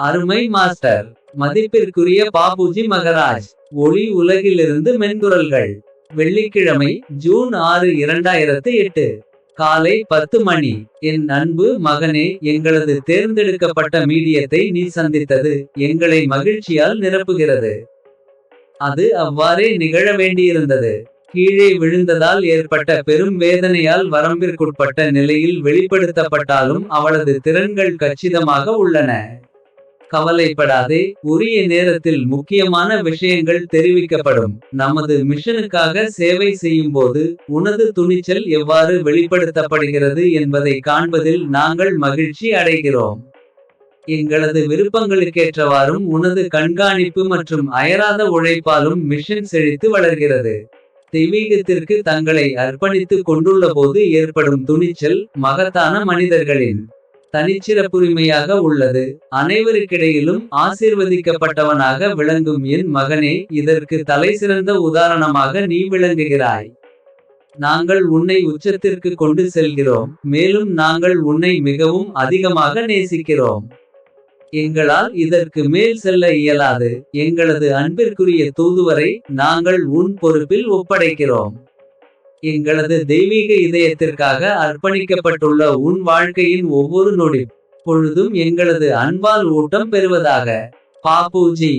அருமை மாஸ்டர். மதிப்பிற்குரிய பாபுஜி மகராஜ் ஒளி உலகிலிருந்து மென்குரல்கள் வெள்ளிக்கிழமை ஜூன் ஆறு இரண்டாயிரத்து எட்டு. காலை பத்து மணி. என் அன்பு மகனே எங்களது தேர்ந்தெடுக்கப்பட்ட மீடியத்தை நீ சந்தித்தது எங்களை மகிழ்ச்சியால் நிரப்புகிறது. அது அவ்வாறே நிகழ வேண்டியிருந்தது. கீழே விழுந்ததால் ஏற்பட்ட பெரும் வேதனையால் வரம்பிற்குட்பட்ட நிலையில் வெளிப்படுத்தப்பட்டாலும் அவளது திறன்கள் கச்சிதமாக உள்ளன. கவலைப்படாதே. உரிய நேரத்தில் முக்கியமான விஷயங்கள் தெரிவிக்கப்படும். நமது மிஷனுக்காக சேவை செய்யும் போது உனது துணிச்சல் எவ்வாறு வெளிப்படுத்தப்படுகிறது என்பதை காண்பதில் நாங்கள் மகிழ்ச்சி அடைகிறோம். எங்களது விருப்பங்களுக்கேற்றவாறும் உனது கண்காணிப்பு மற்றும் அயராத உழைப்பாலும் மிஷன் செழித்து வளர்கிறது. தெய்வீகத்திற்கு தங்களை அர்ப்பணித்துக் கொண்டுள்ளபோது ஏற்படும் துணிச்சல் மகத்தான மனிதர்களின் தனிச்சிறப்புரிமையாக உள்ளது. அனைவருக்கிடையிலும் ஆசீர்வதிக்கப்பட்டவனாக விளங்கும் என் மகனே இதற்கு தலைசிறந்த உதாரணமாக நீ விளங்குகிறாய். நாங்கள் உன்னை உச்சத்திற்கு கொண்டு செல்கிறோம். மேலும் நாங்கள் உன்னை மிகவும் அதிகமாக நேசிக்கிறோம். எங்களால் இதற்கு மேல் செல்ல இயலாது. எங்களது அன்பிற்குரிய தூதுவரை நாங்கள் உன் பொறுப்பில் ஒப்படைக்கிறோம். எங்களது தெய்வீக இதயத்திற்காக அர்ப்பணிக்கப்பட்டுள்ள உன் வாழ்க்கையின் ஒவ்வொரு நொடி பொழுதும் எங்களது அன்பால் ஊட்டம் பெறுவதாக. பாப்புஜி